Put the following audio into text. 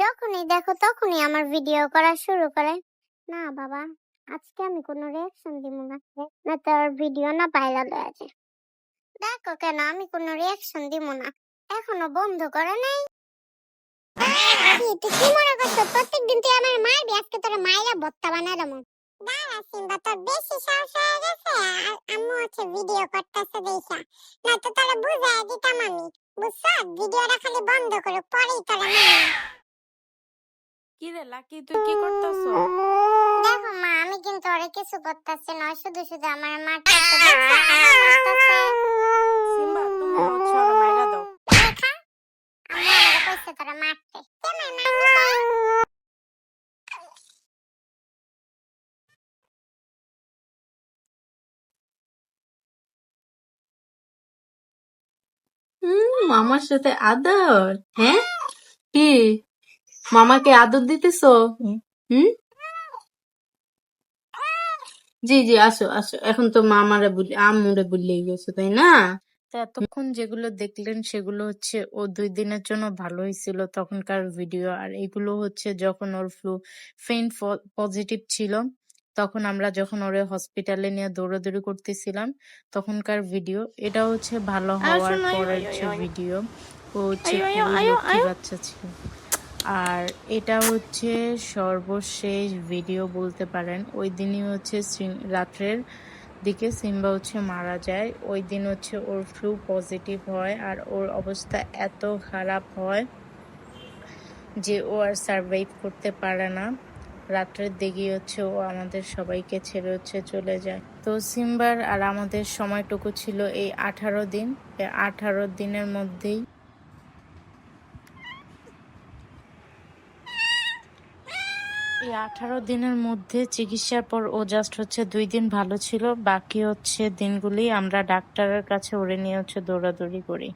যখনই দেখো তখনই আমার ভিডিও করা শুরু করে। না বাবা, আজকে আমি কোনো রিয়াকশন দিব না। না তার ভিডিও না ভাইরাল হয়ে যায় দেখো কেন আমি কোনো রিয়াকশন দিব না। এখনও বন্ধ করে নাই। তুই কি মনে করছ? প্রত্যেকদিন তুই আমার মারবি? আজকে তোর মায়েরা ভত্তা দেবো। দাঁড়া সিম্বা, তোর বেশি সাহস হয়ে গেছে? আর আম্মু হচ্ছে ভিডিও করতেছে দেখা। না তো তাহলে বুঝাই দিতাম আমি। বুঝছ? ভিডিওটা খালি বন্ধ করো পরেই তোরা মারবো কি রে লাকি তুই কি করতেছ? দেখো মা আমি কিন্তু কিছু করতেছি না শুধু শুধু আমার? আমার সিম্বা তুমি হচ্ছে ওর মাইরা দাও। দেখা? আমি আমাকে কইছে তোরা মারতে কে? মার মারবি কই? হুম মামার সাথে আদর হ্যাঁ? কি? মামাকে আদর দিতেছো? হুম। জি জি আসো আসো। এখন তো মামারে বলি আম্মুরে বললেই গেছো তাই না? এতক্ষণ যেগুলো দেখলেন সেগুলো হচ্ছে ও দুই দিনের জন্য ভালো হয়েছিল তখনকার ভিডিও। আর এগুলো হচ্ছে যখন ওর ফ্লু ফেইন পজিটিভ ছিল তখন আমরা যখন ওরে হসপিটালে নিয়ে দৌড়াদৌড়ি করতেছিলাম তখনকার ভিডিও। এটা হচ্ছে ভালো হওয়ার পরের ভিডিও ও হচ্ছে বাচ্চা ছিল। আর এটা হচ্ছে সর্বশেষ ভিডিও বলতে পারেন। ওই দিনই হচ্ছে রাত্রের দিকে সিম্বা হচ্ছে মারা যায়। ওই দিন হচ্ছে ওর ফ্লু পজিটিভ হয় আর ওর অবস্থা এত খারাপ হয় যে ও আর সার্ভাইভ করতে পারে না। রাত্রের দিকে হচ্ছে ও আমাদের সবাইকে ছেড়ে হচ্ছে চলে যায়। তো সিম্বার আর আমাদের সময়টুকু ছিল এই আঠারো দিন। আঠারো দিনের মধ্যেই এই আঠারো দিনের মধ্যে চিকিৎসার পর ও জাস্ট হচ্ছে দুই দিন ভালো ছিল। বাকি হচ্ছে দিনগুলি আমরা ডাক্তারের কাছে ওরে নিয়ে হচ্ছে দৌড়াদৌড়ি করি।